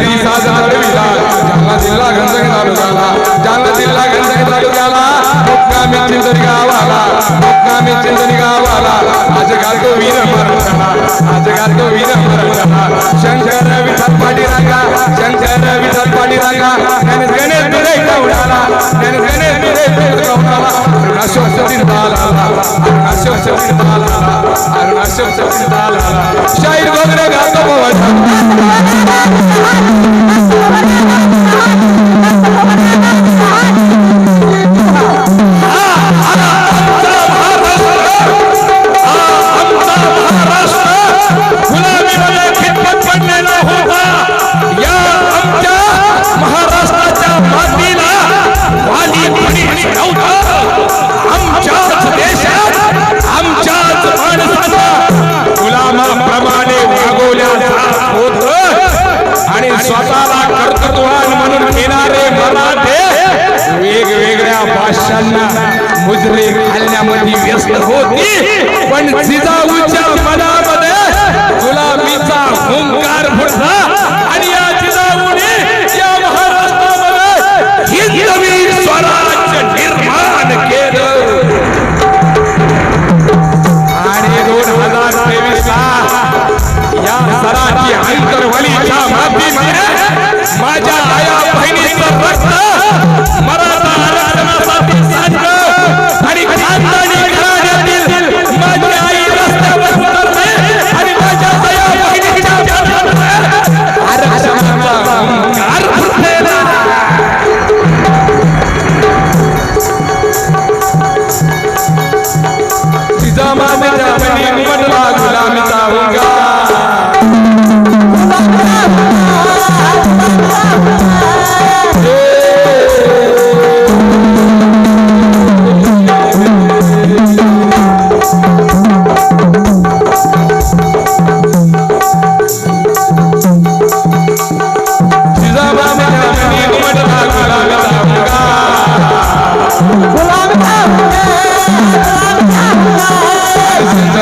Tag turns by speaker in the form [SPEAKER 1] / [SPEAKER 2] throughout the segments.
[SPEAKER 1] शाहिरी साज घडविला जालना जिल्हा गंजक तालुक्याला जालना जिल्हा गंजक तालुक्याला मुक्कामी चिंचणी गावाला. मुक्कामी चिंचणी गावाला. आज गातो वीर मरणाला आज गातो वीर मरणाला शंकर विठ्ठल पाटी रांगा शंकर विठ्ठल पाटी रांगा गणेश गणेश दुरे कवडाला गणेश गणेश दुरे कवडाला अशोक सतीन दालाला अशोक शाहीर गोगरे गातो
[SPEAKER 2] पवन वेगवेगळ्या मुजरे घालण्यामध्ये व्यस्त होती. पण जिजाऊच्या मनामध्ये गुलाबीचा हुंकार फुटला. आणि या जिजाऊने या महाराष्ट्रामध्ये हिंदवी स्वराज्य निर्माण केलं. आणि दोन हजार तेवीस ला या सराची अंतरवलीच्या माध्यमाने माझ्या आया बहिणीचं रक्त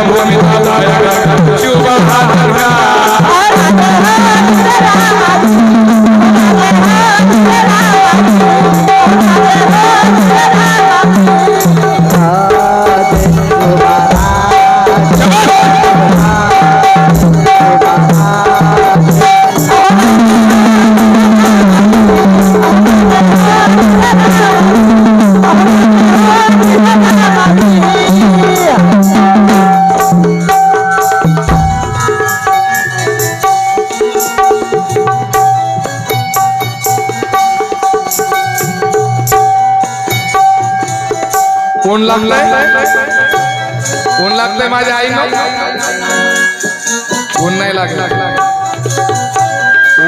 [SPEAKER 1] buena कोण लागलंय कोण लागलंय माझ्या आईनं? कोण नाही लागलं.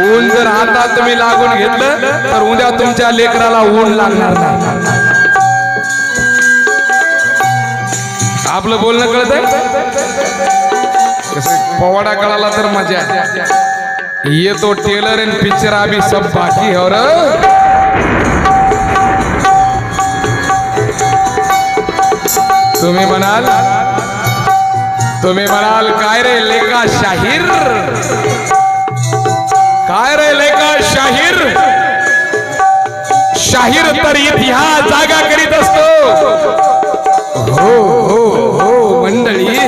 [SPEAKER 1] ऊन जर आता तुम्ही लागून घेतलं तर उद्या तुमच्या लेकराला ऊन लागणार नाही. आपलं बोलणं कळत पवाडा कळाला तर मजा. ये तो टेलर एंड पिक्चर अभी सब बाकी है और तुम्ही म्हणाल? तुम्ही म्हणाल काय रे लेखा शाहीर? काय रे लेखा शाहीर? शाहीर तर इतिहास जागा करीत असतो. हो हो हो मंडळी.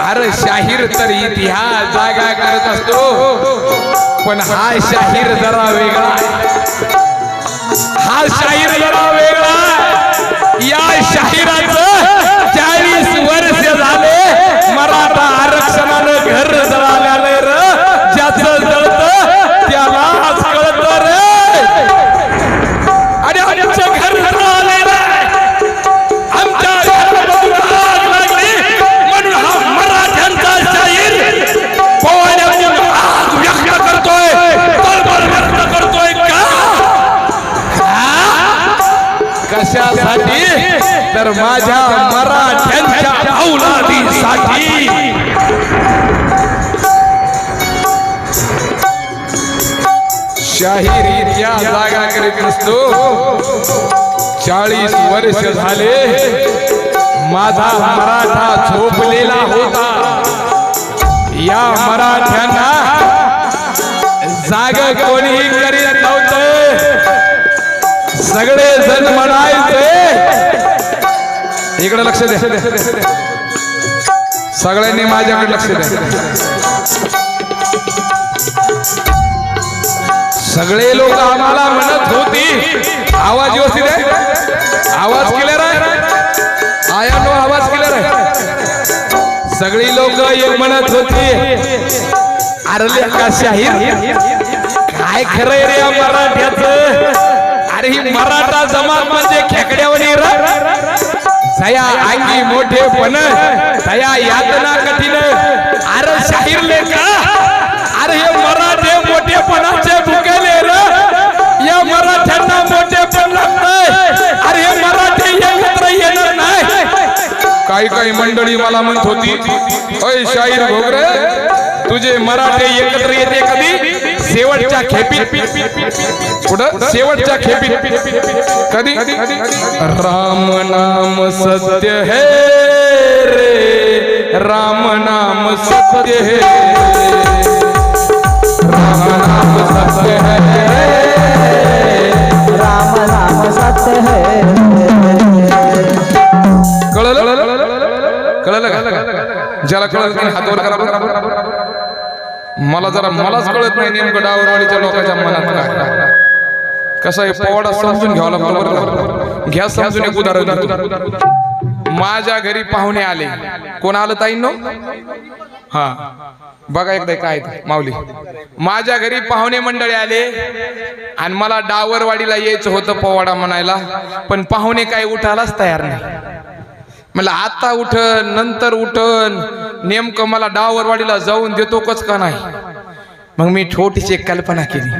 [SPEAKER 1] अरे शाहीर तर इतिहास जागा करत असतो. पण हा शाहीर जरा वेगळा हा शाहीर जरा वेगळा या शाहिराचं चाळीस कशासाठी तर माझ्या मराठ्यांच्या औलादीसाठी. शाहिरीच्या जागा करीत नसतो. चाळीस वर्ष झाले. माझा मराठा झोपलेला होता. या मराठ्यांना जाग कोणीही करीत सगळे जण म्हणायचे.
[SPEAKER 3] इकडे लक्ष द्या सगळ्यांनी माझ्याकडे लक्ष द्या
[SPEAKER 1] सगळे लोक आम्हाला म्हणत होती. आवाज व्यवस्थित आहे? आवाज क्लिअर आहे? आयानो आवाज क्लिअर आहे? सगळी लोक एक म्हणत होती अरे का शाहीर काय खरंय रे मराठ्याचं? अरे ही मराठा जमात म्हणजे खेकड्यावरी र. सया अंगी मोठेपण सया यातना कठीण. अरे शाहीर का अरे हे मराठे मोठेपणाचे भुकेले र. या मराठ्यांना मोठेपण लागतंय. अरे हे मराठे एकत्र येणार नाही.
[SPEAKER 3] काही काही मंडळी मला म्हणत होती अय शाहीर भोगरे
[SPEAKER 1] तुझे मराठे एकत्र येते कधी? शेवटच्या खेपीत.
[SPEAKER 3] कुठं?
[SPEAKER 1] शेवटच्या खेपीत.
[SPEAKER 3] कधी?
[SPEAKER 1] राम नाम सत्य है रे. राम नाम सत्य है राम नाम सत्य है
[SPEAKER 4] राम नाम सत्य है
[SPEAKER 3] कळलं? कळलं? का? ज्याला कळलं? हातवर करा. मला जरा मलाच कळत नाही नेमकं डावरवाडीच्या लोकांच्या मनात काय. कसं आहे पोवाडा समजून घ्यावा लागतो? घ्या समजून एक उदाहरण. माझ्या घरी पाहुणे आले. कोण आलं ताईंनो? हा. बघा एकदा काय माऊली. माझ्या घरी पाहुणे मंडळी आले. आणि मला डावरवाडीला यायचं होतं पोवाडा म्हणायला. पण पाहुणे काय उठायलाच तयार नाही. मला आता उठन नंतर उठन. नेमकं मला डावरवाडीला जाऊन देतो कच का नाही? मग मी छोटीशी एक कल्पना केली.